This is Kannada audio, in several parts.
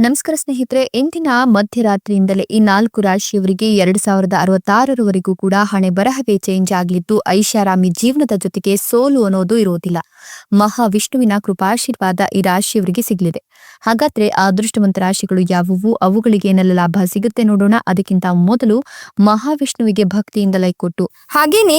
ನಮಸ್ಕಾರ ಸ್ನೇಹಿತರೆ, ಇಂದಿನ ಮಧ್ಯರಾತ್ರಿಯಿಂದಲೇ ಈ ನಾಲ್ಕು ರಾಶಿಯವರಿಗೆ ಎರಡ್ ಸಾವಿರದ ಅರವತ್ತಾರರವರೆಗೂ ಕೂಡ ಹಣೆ ಬರಹವೇ ಚೇಂಜ್ ಆಗಲಿದ್ದು, ಐಷಾರಾಮಿ ಜೀವನದ ಜೊತೆಗೆ ಸೋಲು ಅನ್ನೋದು ಇರೋದಿಲ್ಲ. ಮಹಾವಿಷ್ಣುವಿನ ಕೃಪಾಶೀರ್ವಾದ ಈ ರಾಶಿಯವರಿಗೆ ಸಿಗಲಿದೆ. ಹಾಗಾದ್ರೆ ಅದೃಷ್ಟವಂತ ರಾಶಿಗಳು ಯಾವುವು? ಅವುಗಳಿಗೆ ಏನೆಲ್ಲ ಲಾಭ ಸಿಗುತ್ತೆ ನೋಡೋಣ. ಅದಕ್ಕಿಂತ ಮೊದಲು ಮಹಾವಿಷ್ಣುವಿಗೆ ಭಕ್ತಿಯಿಂದ ಲೈಕ್ ಕೊಟ್ಟು ಹಾಗೇನೆ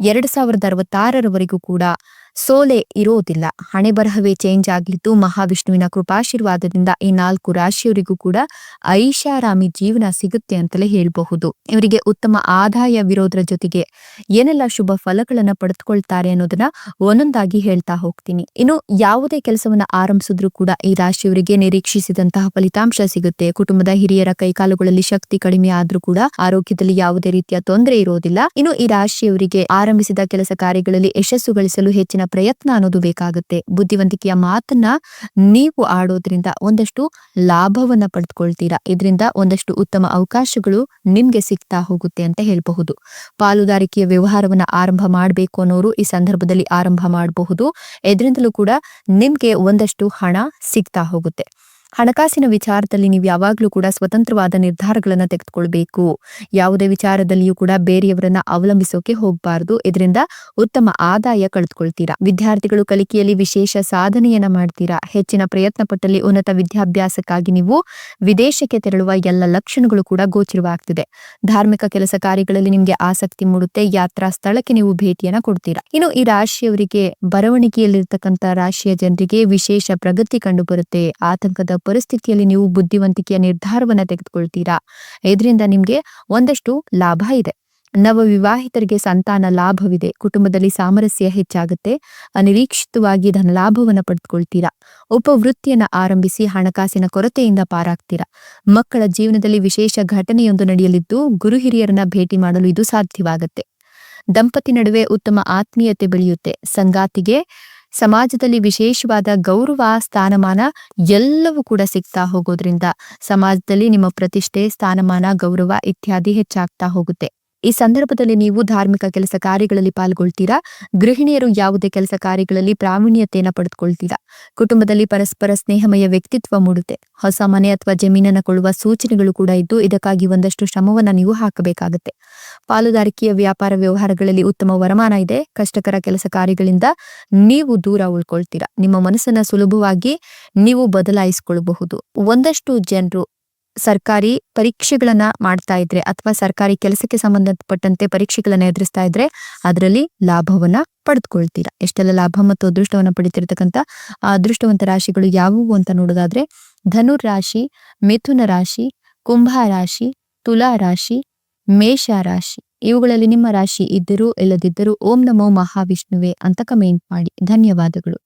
ಎರಡ್ ಸಾವಿರದ ಅರವತ್ತಾರರವರೆಗೂ ಕೂಡ ಸೋಲೆ ಇರೋದಿಲ್ಲ. ಹಣೆ ಬರಹವೇ ಚೇಂಜ್ ಆಗಲಿದ್ದು ಮಹಾವಿಷ್ಣುವಿನ ಕೃಪಾಶೀರ್ವಾದದಿಂದ ಈ ನಾಲ್ಕು ರಾಶಿಯವರಿಗೂ ಕೂಡ ಐಷಾರಾಮಿ ಜೀವನ ಸಿಗುತ್ತೆ ಅಂತಲೇ ಹೇಳಬಹುದು. ಇವರಿಗೆ ಉತ್ತಮ ಆದಾಯವಿರೋದ್ರ ಜೊತೆಗೆ ಏನೆಲ್ಲ ಶುಭ ಫಲಗಳನ್ನ ಪಡೆದುಕೊಳ್ತಾರೆ ಅನ್ನೋದನ್ನ ಒಂದೊಂದಾಗಿ ಹೇಳ್ತಾ ಹೋಗ್ತೀನಿ. ಇನ್ನು ಯಾವುದೇ ಕೆಲಸವನ್ನ ಆರಂಭಿಸಿದ್ರು ಕೂಡ ಈ ರಾಶಿಯವರಿಗೆ ನಿರೀಕ್ಷಿಸಿದಂತಹ ಫಲಿತಾಂಶ ಸಿಗುತ್ತೆ. ಕುಟುಂಬದ ಹಿರಿಯರ ಕೈಕಾಲುಗಳಲ್ಲಿ ಶಕ್ತಿ ಕಡಿಮೆ ಆದ್ರೂ ಕೂಡ ಆರೋಗ್ಯದಲ್ಲಿ ಯಾವುದೇ ರೀತಿಯ ತೊಂದರೆ ಇರೋದಿಲ್ಲ. ಇನ್ನು ಈ ರಾಶಿಯವರಿಗೆ ಆರಂಭಿಸಿದ ಕೆಲಸ ಕಾರ್ಯಗಳಲ್ಲಿ ಯಶಸ್ಸು ಗಳಿಸಲು ಹೆಚ್ಚಿನ ಪ್ರಯತ್ನ ಅನ್ನೋದು ಬೇಕಾಗುತ್ತೆ. ಬುದ್ಧಿವಂತಿಕೆಯ ಮಾತನ್ನ ನೀವು ಆಡೋದ್ರಿಂದ ಒಂದಷ್ಟು ಲಾಭವನ್ನ ಪಡೆದುಕೊಳ್ತೀರಾ ಇದರಿಂದ ಒಂದಷ್ಟು ಉತ್ತಮ ಅವಕಾಶಗಳು ನಿಮ್ಗೆ ಸಿಗ್ತಾ ಹೋಗುತ್ತೆ ಅಂತ ಹೇಳಬಹುದು. ಪಾಲುದಾರಿಕೆಯ ವ್ಯವಹಾರವನ್ನ ಆರಂಭ ಮಾಡಬೇಕು ಅನ್ನೋರು ಈ ಸಂದರ್ಭದಲ್ಲಿ ಆರಂಭ ಮಾಡಬಹುದು. ಇದರಿಂದಲೂ ಕೂಡ ನಿಮ್ಗೆ ಒಂದಷ್ಟು ಹಣ ಸಿಗ್ತಾ ಹೋಗುತ್ತೆ. ಹಣಕಾಸಿನ ವಿಚಾರದಲ್ಲಿ ನೀವು ಯಾವಾಗಲೂ ಕೂಡ ಸ್ವತಂತ್ರವಾದ ನಿರ್ಧಾರಗಳನ್ನು ತೆಗೆದುಕೊಳ್ಬೇಕು. ಯಾವುದೇ ವಿಚಾರದಲ್ಲಿಯೂ ಕೂಡ ಬೇರೆಯವರನ್ನ ಅವಲಂಬಿಸೋಕೆ ಹೋಗಬಾರದು. ಇದರಿಂದ ಉತ್ತಮ ಆದಾಯ ಕಳೆದುಕೊಳ್ತೀರಾ? ವಿದ್ಯಾರ್ಥಿಗಳು ಕಲಿಕೆಯಲ್ಲಿ ವಿಶೇಷ ಸಾಧನೆಯನ್ನ ಮಾಡ್ತೀರಾ? ಹೆಚ್ಚಿನ ಪ್ರಯತ್ನ ಪಟ್ಟಲ್ಲಿ ಉನ್ನತ ವಿದ್ಯಾಭ್ಯಾಸಕ್ಕಾಗಿ ನೀವು ವಿದೇಶಕ್ಕೆ ತೆರಳುವ ಎಲ್ಲ ಲಕ್ಷಣಗಳು ಕೂಡ ಗೋಚರವಾಗ್ತಿದೆ. ಧಾರ್ಮಿಕ ಕೆಲಸ ಕಾರ್ಯಗಳಲ್ಲಿ ನಿಮ್ಗೆ ಆಸಕ್ತಿ ಮೂಡುತ್ತೆ. ಯಾತ್ರಾ ಸ್ಥಳಕ್ಕೆ ನೀವು ಭೇಟಿಯನ್ನ ಕೊಡ್ತೀರಾ? ಇನ್ನು ಈ ರಾಶಿಯವರಿಗೆ ಬರವಣಿಗೆಯಲ್ಲಿರ್ತಕ್ಕಂಥ ರಾಶಿಯ ಜನರಿಗೆ ವಿಶೇಷ ಪ್ರಗತಿ ಕಂಡು ಬರುತ್ತೆ ಆತಂಕದ ಪರಿಸ್ಥಿತಿಯಲ್ಲಿ ನೀವು ಬುದ್ಧಿವಂತಿಕೆಯ ನಿರ್ಧಾರವನ್ನ ತೆಗೆದುಕೊಳ್ತೀರಾ? ಇದರಿಂದ ನಿಮ್ಗೆ ಒಂದಷ್ಟು ಲಾಭ ಇದೆ. ನವ ವಿವಾಹಿತರಿಗೆ ಸಂತಾನ ಲಾಭವಿದೆ. ಕುಟುಂಬದಲ್ಲಿ ಸಾಮರಸ್ಯ ಹೆಚ್ಚಾಗುತ್ತೆ. ಅನಿರೀಕ್ಷಿತವಾಗಿ ಧನ ಲಾಭವನ್ನ ಪಡೆದುಕೊಳ್ತೀರಾ? ಉಪವೃತ್ತಿಯನ್ನ ಆರಂಭಿಸಿ ಹಣಕಾಸಿನ ಕೊರತೆಯಿಂದ ಪಾರಾಗ್ತೀರಾ? ಮಕ್ಕಳ ಜೀವನದಲ್ಲಿ ವಿಶೇಷ ಘಟನೆಯೊಂದು ನಡೆಯಲಿದ್ದು ಗುರು ಹಿರಿಯರನ್ನ ಭೇಟಿ ಮಾಡಲು ಇದು ಸಾಧ್ಯವಾಗುತ್ತೆ. ದಂಪತಿ ನಡುವೆ ಉತ್ತಮ ಆತ್ಮೀಯತೆ ಬೆಳೆಯುತ್ತೆ. ಸಂಗಾತಿಗೆ ಸಮಾಜದಲ್ಲಿ ವಿಶೇಷವಾದ ಗೌರವ, ಸ್ಥಾನಮಾನ ಎಲ್ಲವೂ ಕೂಡ ಸಿಗ್ತಾ ಹೋಗೋದ್ರಿಂದ ಸಮಾಜದಲ್ಲಿ ನಿಮ್ಮ ಪ್ರತಿಷ್ಠೆ, ಸ್ಥಾನಮಾನ, ಗೌರವ ಇತ್ಯಾದಿ ಹೆಚ್ಚಾಗ್ತಾ ಹೋಗುತ್ತೆ. ಈ ಸಂದರ್ಭದಲ್ಲಿ ನೀವು ಧಾರ್ಮಿಕ ಕೆಲಸ ಕಾರ್ಯಗಳಲ್ಲಿ ಪಾಲ್ಗೊಳ್ತೀರಾ? ಗೃಹಿಣಿಯರು ಯಾವುದೇ ಕೆಲಸ ಕಾರ್ಯಗಳಲ್ಲಿ ಪ್ರಾವೀಣ್ಯತೆಯನ್ನು ಪಡೆದುಕೊಳ್ತೀರಾ? ಕುಟುಂಬದಲ್ಲಿ ಪರಸ್ಪರ ಸ್ನೇಹಮಯ ವ್ಯಕ್ತಿತ್ವ ಮೂಡುತ್ತೆ. ಹೊಸ ಮನೆ ಅಥವಾ ಜಮೀನನ್ನು ಕೊಳ್ಳುವ ಸೂಚನೆಗಳು ಕೂಡ ಇದ್ದು, ಇದಕ್ಕಾಗಿ ಒಂದಷ್ಟು ಶ್ರಮವನ್ನ ನೀವು ಹಾಕಬೇಕಾಗುತ್ತೆ. ಪಾಲುದಾರಿಕೆಯ ವ್ಯಾಪಾರ ವ್ಯವಹಾರಗಳಲ್ಲಿ ಉತ್ತಮ ವರಮಾನ ಇದೆ. ಕಷ್ಟಕರ ಕೆಲಸ ಕಾರ್ಯಗಳಿಂದ ನೀವು ದೂರ ಉಳ್ಕೊಳ್ತೀರಾ. ನಿಮ್ಮ ಮನಸ್ಸನ್ನ ಸುಲಭವಾಗಿ ನೀವು ಬದಲಾಯಿಸಿಕೊಳ್ಳಬಹುದು. ಒಂದಷ್ಟು ಜನರು ಸರ್ಕಾರಿ ಪರೀಕ್ಷೆಗಳನ್ನ ಮಾಡ್ತಾ ಇದ್ರೆ ಅಥವಾ ಸರ್ಕಾರಿ ಕೆಲಸಕ್ಕೆ ಸಂಬಂಧಪಟ್ಟಂತೆ ಪರೀಕ್ಷೆಗಳನ್ನ ಎದುರಿಸ್ತಾ ಇದ್ರೆ ಅದರಲ್ಲಿ ಲಾಭವನ್ನ ಪಡೆದುಕೊಳ್ತೀರಾ? ಎಷ್ಟೆಲ್ಲ ಲಾಭ ಮತ್ತು ಅದೃಷ್ಟವನ್ನ ಪಡಿತಿರ್ತಕ್ಕಂಥ ಆ ಅದೃಷ್ಟವಂತ ರಾಶಿಗಳು ಯಾವುವು ಅಂತ ನೋಡೋದಾದ್ರೆ ಧನುರ್ ರಾಶಿ, ಮಿಥುನ ರಾಶಿ, ಕುಂಭ ರಾಶಿ, ತುಲಾ ರಾಶಿ, ಮೇಷ ರಾಶಿ. ಇವುಗಳಲ್ಲಿ ನಿಮ್ಮ ರಾಶಿ ಇದ್ದರೂ ಇಲ್ಲದಿದ್ದರೂ ಓಂ ನಮೋ ಮಹಾವಿಷ್ಣುವೆ ಅಂತ ಕಮೆಂಟ್ ಮಾಡಿ. ಧನ್ಯವಾದಗಳು.